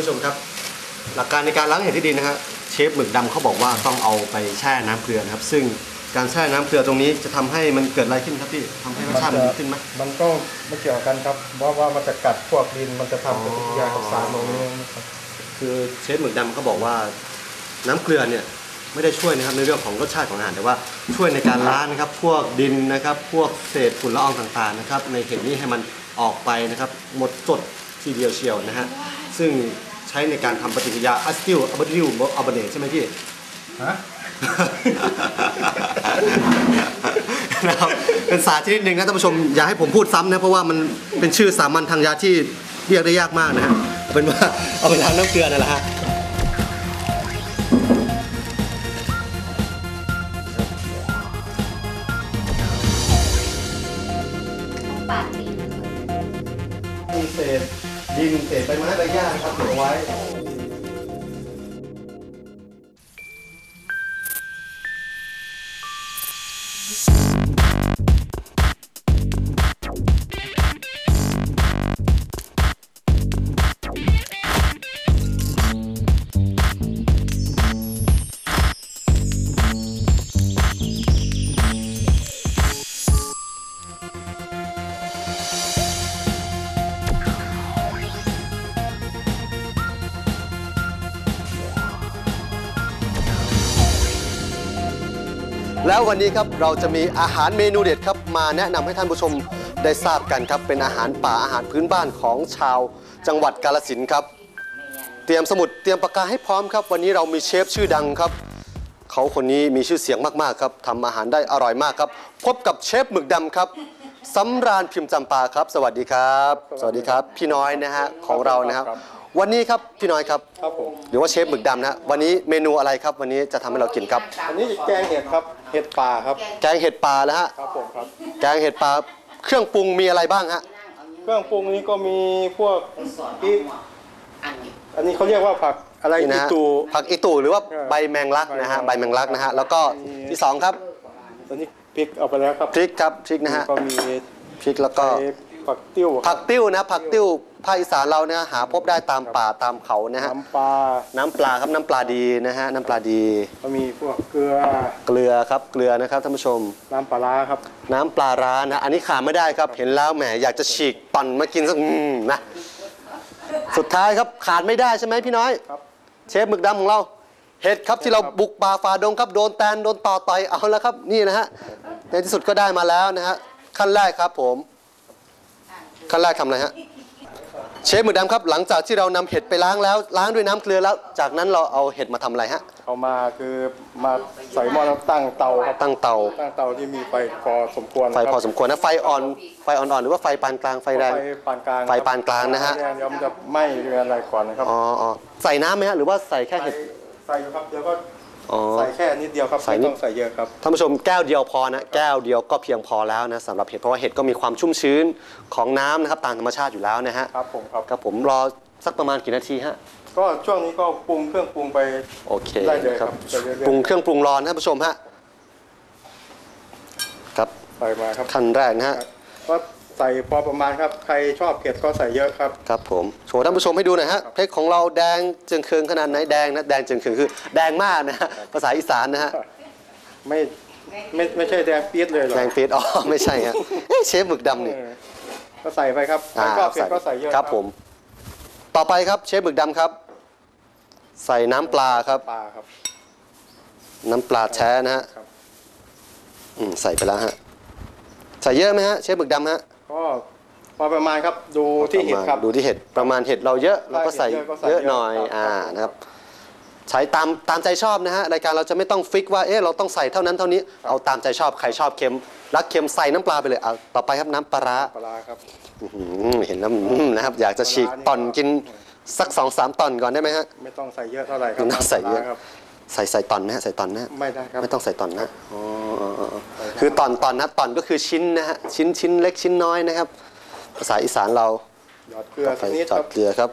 ผู้ชมครับ หลักการในการล้างเห็ดที่ดีนะฮะเชฟหมึกดำเขาบอกว่าต้องเอาไปแช่น้ำเกลือนะครับ ซึ่งการแช่น้ำเกลือตรงนี้จะทำให้มันเกิดอะไรขึ้นครับพี่ทำให้รสชาติมันดีขึ้นไหมมันก็ไม่เกี่ยวกันครับเพราะว่ามันจะกัดพวกดินมันจะทำปฏิกิริยากับสารตรงนี้นะครับคือเชฟหมึกดำเขาบอกว่า น้ำเกลือเนี่ยไม่ได้ช่วยนะครับในเรื่องของรสชาติของอาหารแต่ว่าช่วยในการล้างนะครับ พวกดินนะครับ พวกเศษฝุ่นละอองต่างๆนะครับ ในเห็ดนี้ให้มันออกไปนะครับ หมดจดทีเดียวเชียวนะฮะซึ่ง ใช้ในการทำปฏิกิริยาอะซิติลอะบาติลอะบาเนตใช่ไหมพี่ฮะนะครับเป็นศาสตร์ชนิดหนึ่งนะท่านผู้ชมอย่าให้ผมพูดซ้ำนะเพราะว่ามันเป็นชื่อสามัญทางยาที่เรียกได้ยากมากนะฮะเอาเป็นว่าเอาไปล้างน้ำเกลือนั่นแหละฮะ ไปไม้ใบหญ้าครับเก็บเอาไว้ ววันนี้ครับเราจะมีอาหารเมนูเด็ดครับมาแนะนำให้ท่านผู้ชมได้ทราบกันครับเป็นอาหารป่าอาหารพื้นบ้านของชาวจังหวัดกาฬสินธุ์ครับ เตรียมสมุดเตรียมปากกาให้พร้อมครับ วันนี้เรามีเชฟชื่อดังครับเขาคนนี้มีชื่อเสียงมากๆครับทำอาหารได้อร่อยมากครับ พบกับเชฟหมึกดำครับสำราญพิมพ์จำปาครับ สวัสดีครับ สวัสดีครับ พี่น้อยนะฮะของเรานะครับ วันนี้ครับพี่น้อยครับครับผมหรือว่าเชฟหมึกดำนะฮะวันนี้เมนูอะไรครับ วันนี้จะทำให้เรากินครับ อันนี้แกงเห็ดครับ เห็ดป่าครับ แกงเห็ดป่าแล้วฮะ ครับผมครับ แกงเห็ดปลาเครื่องปรุงมีอะไรบ้างฮะ เครื่องปรุงนี้ก็มีพวกอีอันนี้เขาเรียกว่าผักอะไรนี่นะอีฮะตูผักอีตูหรือว่าเออใบแมงลักนะฮะ ใบใบแมแมงงลัลักกนะฮะ แล้วก็มีที่สองครับอันนี้พริกเอาไปแล้วครับ พริกครับ พริกนะฮะ ก็มีพริกแล้วก็ไอ้ ผักติ้วผักติ้วนะผักติ้วภาคอีสานเราเนี่ยหาพบได้ตามป่าตามเขานะฮะน้ำปลาน้ำปลาครับน้ำปลาดีนะฮะน้ำปลาดีก็มีพวกเกลือเกลือครับเกลือนะครับท่านผู้ชม น้ำปลาร้าครับ น้ำปลาร้านะอันนี้ขาดไม่ได้ครับเห็นแล้วแหมอยากจะฉีกปั่นมากินสักอืมนะสุดท้ายครับขาดไม่ได้ใช่ไหมพี่น้อยครับเชฟหมึกดำของเราเห็ดครับที่เราบุกป่าฝ่าดงครับโดนแตนโดนต่อต่อยเอาแล้วครับนี่นะฮะในที่สุดก็ได้มาแล้วนะฮะขั้นแรกครับผม ขั้นแรกทำอะไรฮะเชฟหมึกดำครับ หลังจากที่เรานำเห็ดไปล้างแล้ว ล้างด้วยน้ำเกลือแล้ว จากนั้นเราเอาเห็ดมาทำอะไรฮะเอามาคือมาใส่หม้อแล้วตั้งเตาครับตั้งเตาตั้งเตาที่มีไฟพอสมควรไฟพอครับสมควรนะไฟอ่อนไฟอ่อนๆหรือว่าไฟปานกลางไฟแรง ไฟปานกลางไฟปานกลางนะฮะ เดี๋ยวมันจะไหม้หรืออะไรก่อนนะครับอ๋ออ๋อใส่น้ำไหมฮะหรือว่าใส่แค่ใส่เห็ด ใส่อยู่ครับเดี๋ยวก็ อ๋อ ใส่แค่นิดเดียวครับใส่ไม่นิด ต้องใส่เยอะครับ ท่านผู้ชมแก้วเดียวพอนะแก้วเดียวก็เพียงพอแล้วนะสำหรับเห็ดเพราะว่าเห็ดก็มีความชุ่มชื้นของน้ำนะครับตามธรรมชาติอยู่แล้วนะฮะครับผมครับ ครับผมรอสักประมาณกี่นาทีฮะก็ช่วงนี้ก็ปรุงเครื่องปรุงไป โอเคได้เลยคครัรับบได้เรื่อยๆ ปรุงเครื่องปรุงรอนะท่านผู้ชมฮะครับใส่มาครับขั้นแรกนะฮะ ก็ ใส่พอประมาณครับ ใครชอบเผ็ดก็ใส่เยอะครับ ครับผมโชว์ท่านผู้ชมให้ดูหน่อยฮะเพชรของเราแดงเจิงเคืองขนาดไหนแดงนะแดงเจิงเคืองคือ แดงมากนะฮะภาษาอีสานนะฮะไม่ไม่ไม่ใช่แดงปี๊ดเลยหรอกแดงฟีดอ๋อไม่ใช่ฮะเอ๊ะเชฟหมึกดำนี่เออก็ใส่ไปครับใครชอบเผ็ดก็ใส่เยอะครับผม ต่อไปครับเชฟหมึกดำครับ ใส่น้ำปลาครับปลาครับ น้ำปลาแท้นะฮะครับอืมใส่ไปแล้วฮะใส่เยอะไหมฮะเชฟหมึกดำฮะ ก็พอประมาณครับดูที่เห็ดครับ ดูที่เห็ดประมาณเห็ดเราเยอะเราก็ใส่เยอะก็ใส่เยอะเยอะหน่อยครับอ่าครับนะครับใช้ตามตามใจชอบนะฮะรายการเราจะไม่ต้องฟิกว่าเอ๊ะเราต้องใส่เท่านั้นเท่านี้เอาตามใจชอบใครชอบเค็มรักเค็มใส่น้ำปลาไปเลยเอาต่อไปครับน้ำปลาร้าปลาร้าครับอื้อหือเห็นแล้วอืมนะครับ อยากจะฉีกตอนกินสักสองสามตอนก่อนได้ไหมฮะไม่ต้องใส่เยอะเท่าไหร่ครัไม่ต้องใส่เยอะ น้ำปลาร้าครับใส่ใส่ตอนนะฮะใส่ตอนนะฮะไม่ได้ครับไม่ต้องใส่ตอนนะอ๋ออ๋ออ๋อคือตอนตอนนะตอนก็คือชิ้นนะฮะชิ้นชิ้นเล็กชิ้นน้อยนะครับ ภาษาอีสานเราหยอดเกลือสักนิดจอครัดบเกลือครับ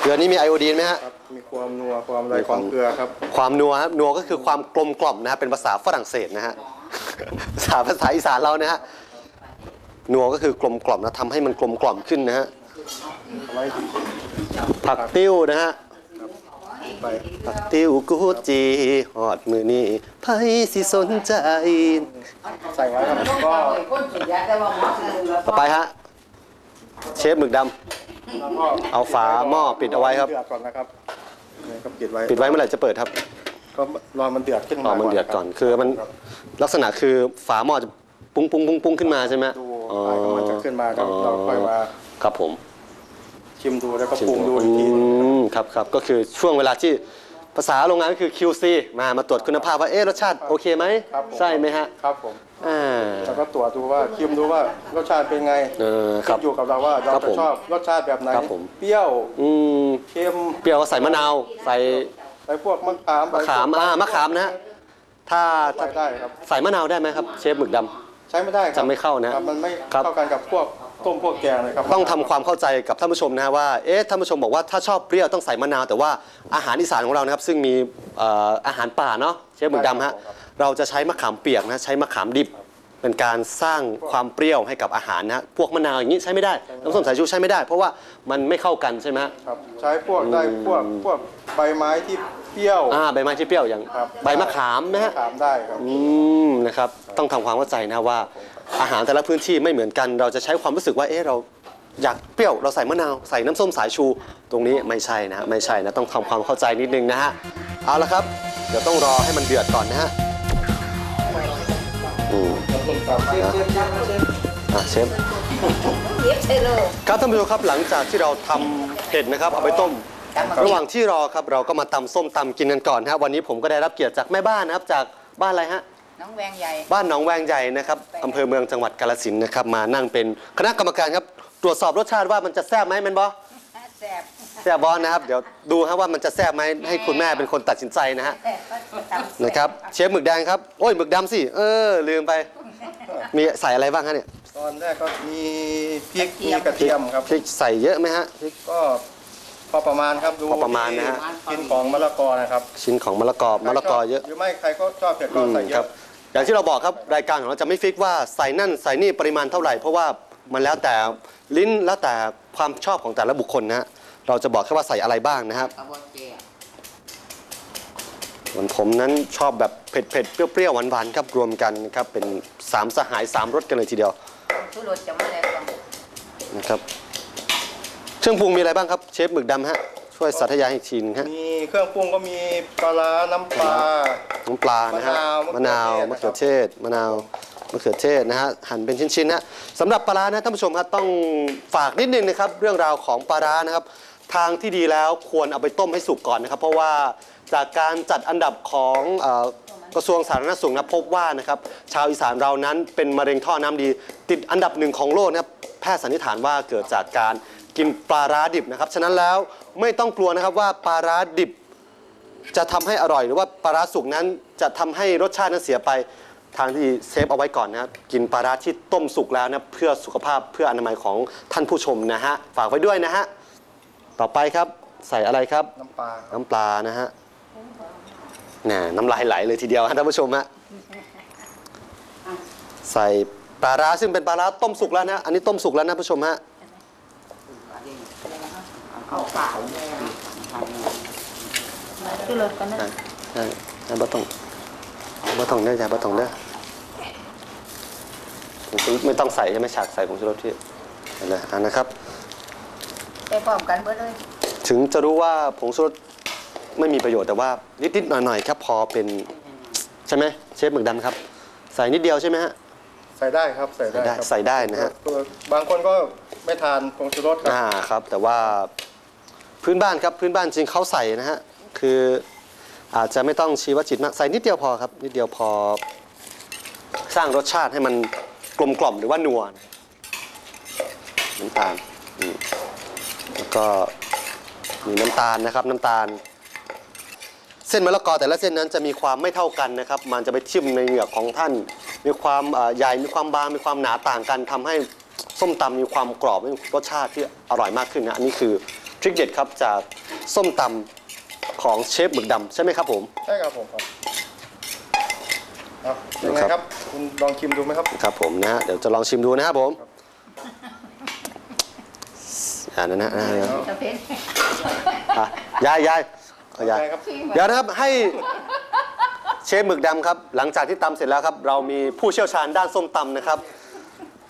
เกลือนี่มีไอโอดีนไหมฮะ ครับ มีความนัวความอะไรมีขควาอมงเกลือครับความนัวครับนัวก็คือความกลมกล่อมนะฮะเป็นภาษาฝรั่งเศสนะฮะ ภาษาภาษาอีสานเรานะฮะนัวก็คือกลมกล่อมนะทำให้มันกลมกล่อมขึ้นนะฮะทำไมผักติ้วนะฮะ ไปปักติวกูจีฮอดมือนี้ไผสิสนใจ ใส่ไว้ครับก็ต่อไปฮะ เชฟหมึกดำแล้วก็เอาฝาหม้อปิดเอาไว้ครับ เดือดก่อนนะครับนี่ก็ปิดไว้ปิดไว้เมื่อไหร่จะเปิดครับก็รอมันเดือดขึ้นรมาอมันเดือดก่อนครับคือมันครับลักษณะคือฝาหม้อจะปุ้งปุ้งปุ้งปุ้งขึ้นมาใช่ไหมดูไฟกำลังจะขึ้นมาครับเราค่อยมาครับผม ชิมดูแล้วก็ปรุงดูอีกทีอืมครับครับก็คือช่วงเวลาที่ภาษาโรงงานก็คือ QC มามาตรวจคุณภาพว่าเอ๊ะรสชาติโอเคไหมครับผมใช่ไหมฮะครับผมอ่า แล้วก็ตรวจดูว่าชิมดูว่ารสชาติเป็นไงเออคขึ้รับนอยู่กับเราว่าเราครับจะผมชอบรสชาติแบบไหนครับผม เปรี้ยวอืมเค็มเปรี้ยวก็ใส่มะนาวใส่ใส่พวกมะขามมะขามอ่ามะขามนะฮะถ้าใส่ถ้าได้ครับ ใส่มะนาวได้ไหมครับ เชฟหมึกดำ ใช้ไม่ได้ครับจะไม่เข้านะครับมันไม่ครับ เข้ากันกับพวก ต้มพวกแกงเลยครับต้องทำความเข้าใจกับท่านผู้ชมนะฮะว่า เอ๊ะท่านผู้ชมบอกว่าถ้าชอบเปรี้ยวต้องใส่มะนาว แต่ว่าอาหารอีสานของเรานะครับ ซึ่งมีเอ่ออาหารป่าเนาะเชฟหมึกดำฮะเราจะใช้มะขามเปียกนะใช้มะขามดิบ เป็นการสร้างความเปรี้ยวให้กับอาหารนะฮะพวกมะนาวอย่างนี้ใช้ไม่ได้น้ำส้มสายชูใช้ไม่ได้ เพราะว่ามันไม่เข้ากันใช่ไหมฮะ ครับ ใช้พวกได้พวกพวกใบไม้ที่เปรี้ยว อ่าใบไม้ที่เปรี้ยวอย่างครับ ใบมะขามนะฮะขามได้ครับ อืมนะครับต้องทำความเข้าใจนะว่า อาหารแต่ละพื้นที่ไม่เหมือนกัน เราจะใช้ความรู้สึกว่าเอ๊ะเราอยากเปรี้ยวเราใส่มะนาวใส่น้ำส้มสายชู ตรงนี้ไม่ใช่นะไม่ใช่นะต้องทำความเข้าใจนิดนึงนะฮะเอาละครับ เดี๋ยวต้องรอให้มันเดือดก่อนนะฮะอืมอะเชฟเย็บใช่เลยครับท่านผู้ชมครับหลังจากที่เราทำเห็ดนะครับเอาไปต้ม ระหว่างที่รอครับเราก็มาตำส้มตำกินกันก่อนฮะวันนี้ผมก็ได้รับเกียรติจากแม่บ้านนะครับจากบ้านอะไรฮะ น้องแวงใหญ่บ้านหนองแวงใหญ่นะครับอำเภอเมืองจังหวัดกาฬสินธุ์นะครับ มานั่งเป็นคณะกรรมการครับ ตรวจสอบรสชาติว่ามันจะแซ่บไหมแมนบอแซ่บแซ่บบอนะครับ เดี๋ยวดูฮะว่ามันจะแซ่บไหมให้คุณแม่เป็นคนตัดสินใจนะฮะนะครับเชฟหมึกแดงครับโอ้ยหมึกดำสิเออลืมไป มีใส่อะไรบ้างฮะเนี่ยตอนแรกก็มีพริกมีกระเทียมครับพริกใส่เยอะไหมฮะ พริกก็พอประมาณครับดูพอประมาณนะฮะที่กินของมะละกอนะครับ ชิ้นของมะละกอมะละกอเยอะ หรือไม่ใครก็ชอบเผ็ดก็อืมใส่เยครัอะ บ อย่างที่เราบอกครับรายการของเราจะไม่ฟิกว่าใส่นั่นใส่นี่ปริมาณเท่าไหร่ เพราะว่ามันแล้วแต่ลิ้นแล้วแต่ความชอบของแต่ละบุคคลนะฮะเราจะบอกแค่ว่าใส่อะไรบ้างนะครับกระบอกเจียส่วนผมนั้นชอบแบบเผ็ดเผ็ดๆเปรี้ยวๆหวานๆครับรวมกันนะครับเป็นสามสหายสามรสกันเลยทีเดียวทุรสจะมาแล้วก่อนนะครับเครื่องปรุงมีอะไรบ้างครับเชฟหมึกดำฮะ ช่วยสาธยายอีกทีนึงฮะมีเครื่องปรุงก็มีปลาร้าน้ำปลา น้ำปลานะฮะมะมะนานาววมะเขือเทศมะนาวมะเขือเทศนะฮะหั่นเป็นชิ้นๆนะสำหรับปลาร้านะท่านผู้ชมครับต้องฝากนิดนึงนะครับเรื่องราวของปลาร้านะครับ ทางที่ดีแล้วควรเอาไปต้มให้สุกก่อนนะครับ เพราะว่าจากการจัดอันดับของเอ่อกระทรวงสาธารณสุขนะพบว่านะครับชาวอีสานเรานั้นเป็นมะเร็งท่อน้ำดี ติดอันดับหนึ่งของโลกนะครับแพทย์สันนิษฐานว่าเกิดจากการกินปลาร้าดิบนะครับฉะนั้นแล้ว ไม่ต้องกลัวนะครับว่าปลาร้าดิบ จะทำให้อร่อย หรือว่าปลาร้าสุกนั้นจะทำให้รสชาตินั้นเสียไปทางที่เซฟเอาไว้ก่อนนะครับกินปลาร้าที่ต้มสุกแล้วนะเพื่อสุขภาพเพื่ออนามัยของท่านผู้ชมนะฮะฝากไว้ด้วยนะฮะต่อไปครับใส่อะไรครับ น้ำปลาครับน้ำปลานะฮะน่ะน้ำลายไหลเลยทีเดียวฮะท่านผู้ชมฮะใส่ปลาร้าซึ่งเป็นปลาร้าต้มสุกแล้วนะอันนี้ต้มสุกแล้วนะผู้ชมฮะ เอาฝาทุรสกันนะใช่ใช่ใช่บะต้องบะต้องเด้อจ้ะบะต้องเด้อผงชูรสไม่ต้องใส่ใช่ไหมฉากใส่ผงชูรสที่นั่นแหละอันนะครับ ไปพร้อมกันเบิดเลย ถึงจะรู้ว่าผงชูรสไม่มีประโยชน์แต่ว่านิดๆหน่อยๆครับพอเป็นใช่ไหมเชฟหมึกดำครับ ใส่นิดเดียวใช่ไหมฮะ ใส่ได้ครับใส่ได้ใส่ได้ครับใส่ได้นะฮะ บางคนก็ไม่ทานผงชูรสครับอ่าครับ แต่ว่า พื้นบ้านครับพื้นบ้านจริงเขาใส่นะฮะคืออาจจะไม่ต้องชี้ว่าจิตมากใส่นิดเดียวพอครับนิดเดียวพอสร้างรสชาติให้มันกลมกล่อมหรือว่านัวน้ำตาลอืมแล้วก็มีน้ำตาลนะครับน้ำตาล เส้นมะละกอแต่ละเส้นนั้นจะมีความไม่เท่ากันนะครับ มันจะไปทิ่มในเหงือกของท่าน มีความใหญ่มีความบางมีความหนาต่างกันทำให้ส้มตำมีความกรอบมีรสชาติที่อร่อยมากขึ้นนะอันนี้คือ ทริคเด็ดครับจากส้มตำของเชฟหมึกดำใช่ไหมครับผม ใช่ครับผมครับครับยังไงครับ คุณลองชิมดูไหมครับ ครับผมนะฮะเดี๋ยวจะลองชิมดูนะครับผมอ่านั่นนะอ่าจะเป็นอะยายยายขอยาใช่ครับ เดี๋ยวนะครับให้เชฟหมึกดำครับ หลังจากที่ตำเสร็จแล้วครับ เรามีผู้เชี่ยวชาญด้านส้มตำนะครับ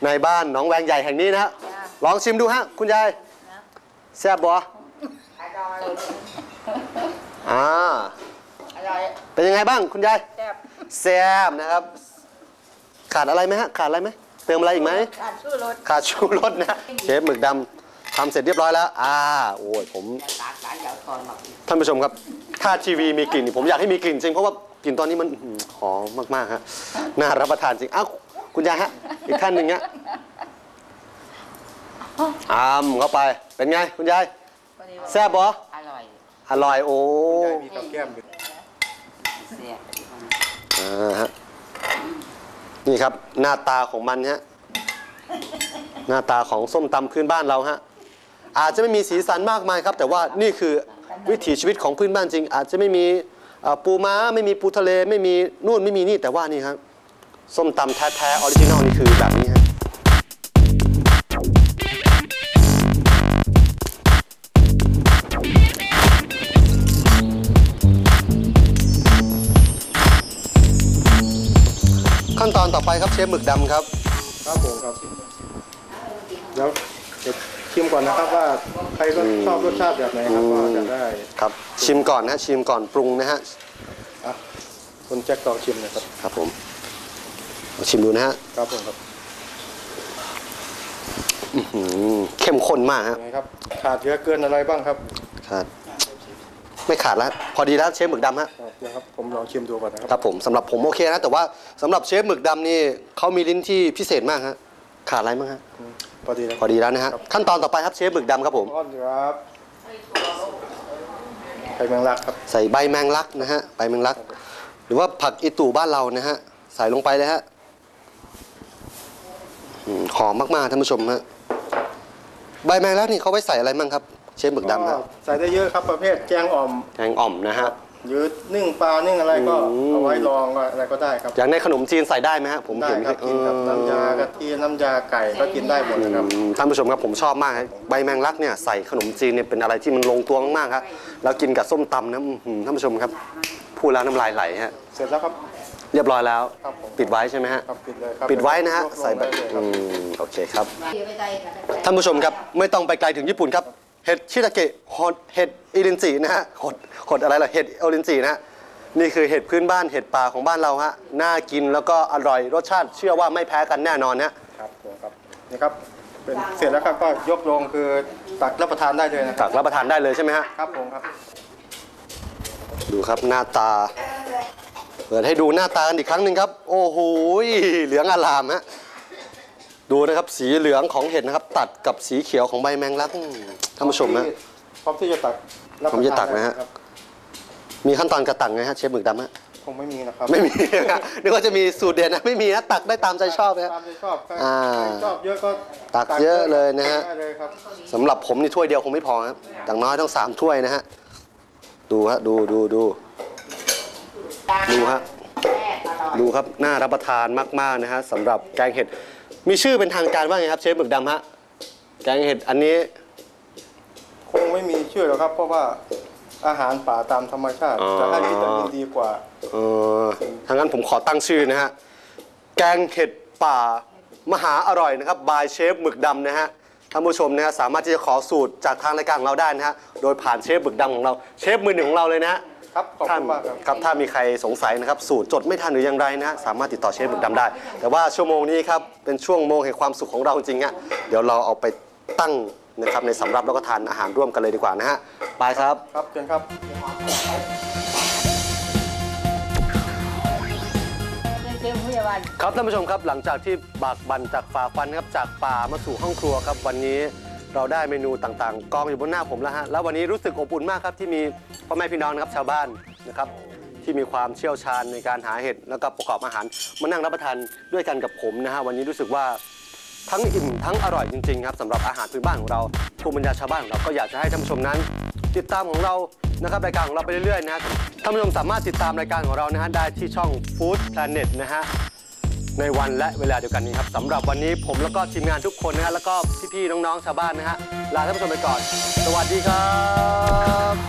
ในบ้านหนองแวงใหญ่แห่งนี้นะฮะลองชิมดูฮะคุณยาย แซ่บบ่อร่อยอ่าอร่อยเป็นยังไงบ้างคุณยายแซ่บแซ่บนะครับ ขาดอะไรไหมฮะขาดอะไรไหมเติมอะไรอีกไหมการชูรสขาดชูรสนะเชฟหมึกดำทำเสร็จเรียบร้อยแล้ว อ่าโอ้ยผมตากการเดี๋ยวตอนมาท่านผู้ชมครับ ถ้าทีวีมีกลิ่น ผมอยากให้มีกลิ่นจริงเพราะว่ากลิ่นตอนนี้มันอื้อหือหอมมากๆฮะน่ารับประทานจริงอ้าวคุณยายฮะอีกท่านหนึ่งฮะ อ้ามเข้าไป เป็นไงคุณยาย แซ่บบ่อร่อย อร่อยโอ้ยายมีกับแก้มอยู่แซ่บอ่าฮะ นี่ครับหน้าตาของมันฮะ หน้าตาของส้มตำพื้นบ้านเราฮะ อาจจะไม่มีสีสันมากมายครับ แต่ว่านี่คือวิถีชีวิตของพื้นบ้านจริง อาจจะไม่มีเอ่อปูม้าไม่มีปูทะเลไม่มีนู่นไม่มีนี่แต่ว่านี่ครับ ส้มตำแท้ๆออริจินอลนี่คือแบบนี้ฮะ ไปครับเชฟหมึกดำครับ ครับผมครับเดี๋ยวเดี๋ยวชิมก่อนนะครับว่าใครก็ชอบรสชาติแบบไหนครับก็จะได้ครับ ชิมก่อนนะชิมก่อนปรุงนะฮะอะคุณแจ็คลองชิมหนะครับครับผมลองชิมดูนะฮะครับผมครับอื้อหือเข้มข้นมากฮะยังไงครับขาดเยอะเกินอะไรบ้างครับ ขาด ไม่ขาดแล้วพอดีแล้วเชฟหมึกดำฮะครับเดี๋ยวครับผมลองชิมดูก่อนนะครับครับผมสำหรับผมโอเคนะแต่ว่าสำหรับเชฟหมึกดำนี่เขามีลิ้นที่พิเศษมากฮะขาดอะไรมั้งฮะอืมพอดีนะพอดีแล้วนะฮะขั้นตอนต่อไปครับเชฟหมึกดำครับผมอ้อนครับไข่แมงลักครับใส่ใบแมงลักนะฮะใบแมงลัก หรือว่าผักอีตู่บ้านเรานะฮะใส่ลงไปเลยฮะอืมหอมมากๆท่านผู้ชมฮะใบแมงลักนี่เขาไว้ใส่อะไรมั่งครับ เชฟหมึกดำฮะก็ใส่ได้เยอะครับประเภทแกงอ่อมแกงอ่อมนะฮะยืดนึ่งปลานึ่งอะไรก็อืมเอาไว้รองก็อะไรก็ได้ครับอย่างในขนมจีนใส่ได้ไหมฮะผมได้เห็นครับกินกับเออน้ำยากะทิน้ำยาไก่ก็กินได้หมดนะครับอืมท่านผู้ชมครับผมชอบมากครับใบแมงลักเนี่ยใส่ขนมจีนเนี่ยเป็นอะไรที่มันลงตัวมากๆครับแล้วกินกับส้มตำนะอื้อหือท่านผู้ชมครับพูดแล้วน้ำลายไหลฮะเสร็จแล้วครับเรียบร้อยแล้วครับผมปิดไว้ใช่ไหมฮะครับปิดเลยครับปิดไว้นะฮะยกลงใส่ใบได้เลยคอืรับมโอเคครับเดี๋ยวไปใจกันท่านผู้ชมครับไม่ต้องไปไกลถึงญี่ปุ่นครับ เห็ดชิตาเกะหดเห็ดอิรินจินะฮะหดหดอะไรล่ะเห็ดอิรินจินะฮะนี่คือเห็ดพื้นบ้านเห็ดป่าของบ้านเราฮะน่ากินแล้วก็อร่อยรสชาติเชื่อว่าไม่แพ้กันแน่นอนฮะครับผมครับนี่ครับเป็นเสร็จแล้วครับก็ยกลงคือตักรับประทานได้เลยนะคตัรับกรับประทานได้เลยใช่ไหมฮะครับผมครับ ดูครับหน้าตา เปิดให้ดูหน้าตากันอีกครั้งหนึ่งครับ โอ้โหเหลืองอลามฮะ ดูนะครับสีเหลืองของเห็ดนะครับ ตัดกับสีเขียวของใบแมงลักอืมท่านผู้ชมฮะพร้อมที่จะตักรับพร้อมจะตักนะฮะครับมีขั้นตอนกระตังไงฮะเชฟหมึกดำฮะคงไม่มีนะครับไม่มีนะนึกว่าจะมีสูตรเด็ดนะไม่มีนะตักได้ตามใจชอบนะฮะตามใจชอบครับอ่าใครชอบเยอะก็ตักเยอะเลยนะฮะได้เลยครับสำหรับผมนี่ถ้วยเดียวคงไม่พอครับอย่างน้อยต้องสามถ้วยนะฮะดูฮะดูดูดูดูฮะแซ่บอร่อยดูครับน่ารับประทานมากๆนะฮะสำหรับแกงเห็ด มีชื่อเป็นทางการว่าไงครับเชฟหมึกดำฮะแกงเห็ดอันนี้คงไม่มีชื่อหรอกครับ เพราะว่าอาหารป่าตามธรรมชาติอ๋อจะให้วิตามินดีกว่าเออทางนั้นผมขอตั้งชื่อนะฮะแกงเห็ดป่ามหาอร่อยนะครับบายเชฟหมึกดำนะฮะท่านผู้ชมนะฮะสามารถที่จะขอสูตรจากทางรายการของเราได้นะฮะโดยผ่านเชฟหมึกดำของเรา เชฟมือหนึ่งของเราเลยนะฮะ ครับขอบถ้าคุณมากครับ ครับถ้ามีใครสงสัยนะครับ สูตรจดไม่ทันหรืออย่างไรนะสามารถติดต่อเชฟหมึกดำได้ แต่ว่าชั่วโมงนี้ครับ เป็นช่วงโมงแห่งความสุขของเราจริงๆอะเดี๋ยวเราเอาไปตั้งนะครับในสำรับแล้วก็ทานอาหารร่วมกันเลยดีกว่านะฮะไปครับ ครับเชิญครับเต็มพยาบาลครับท่านผู้ชมครับหลังจากที่บากบันจากฝ่าฟันนะครับจากป่ามาสู่ห้องครัวครับวันนี้ เราได้เมนูต่างๆ กองอยู่บนหน้าผมแล้วฮะแล้ววันนี้รู้สึกอบอุ่นมากครับที่มีพ่อแม่พี่น้องนะครับชาวบ้านนะครับที่มีความเชี่ยวชาญในการหาเห็ดแล้วก็ประกอบอาหารมานั่งรับประทานด้วยกันกับผมนะฮะวันนี้รู้สึกว่าทั้งอิ่มทั้งอร่อยจริงๆครับสำหรับอาหารพื้นบ้านของเราภูมิปัญญาชาวบ้านของเราก็อยากจะให้ท่านผู้ชมนั้น ติดตามของเรานะครับรายการของเราไปเรื่อยๆนะท่านผู้ชมสามารถติดตามรายการของเรานะฮะได้ที่ช่อง Food Planet นะฮะ ในวันและเวลาเดียวกันนี้ครับสำหรับวันนี้ผมแล้วก็ทีมงานทุกคนนะฮะแล้วก็พี่ๆน้องๆชาวบ้านนะฮะลาท่านผู้ชมไปก่อน สวัสดีครับ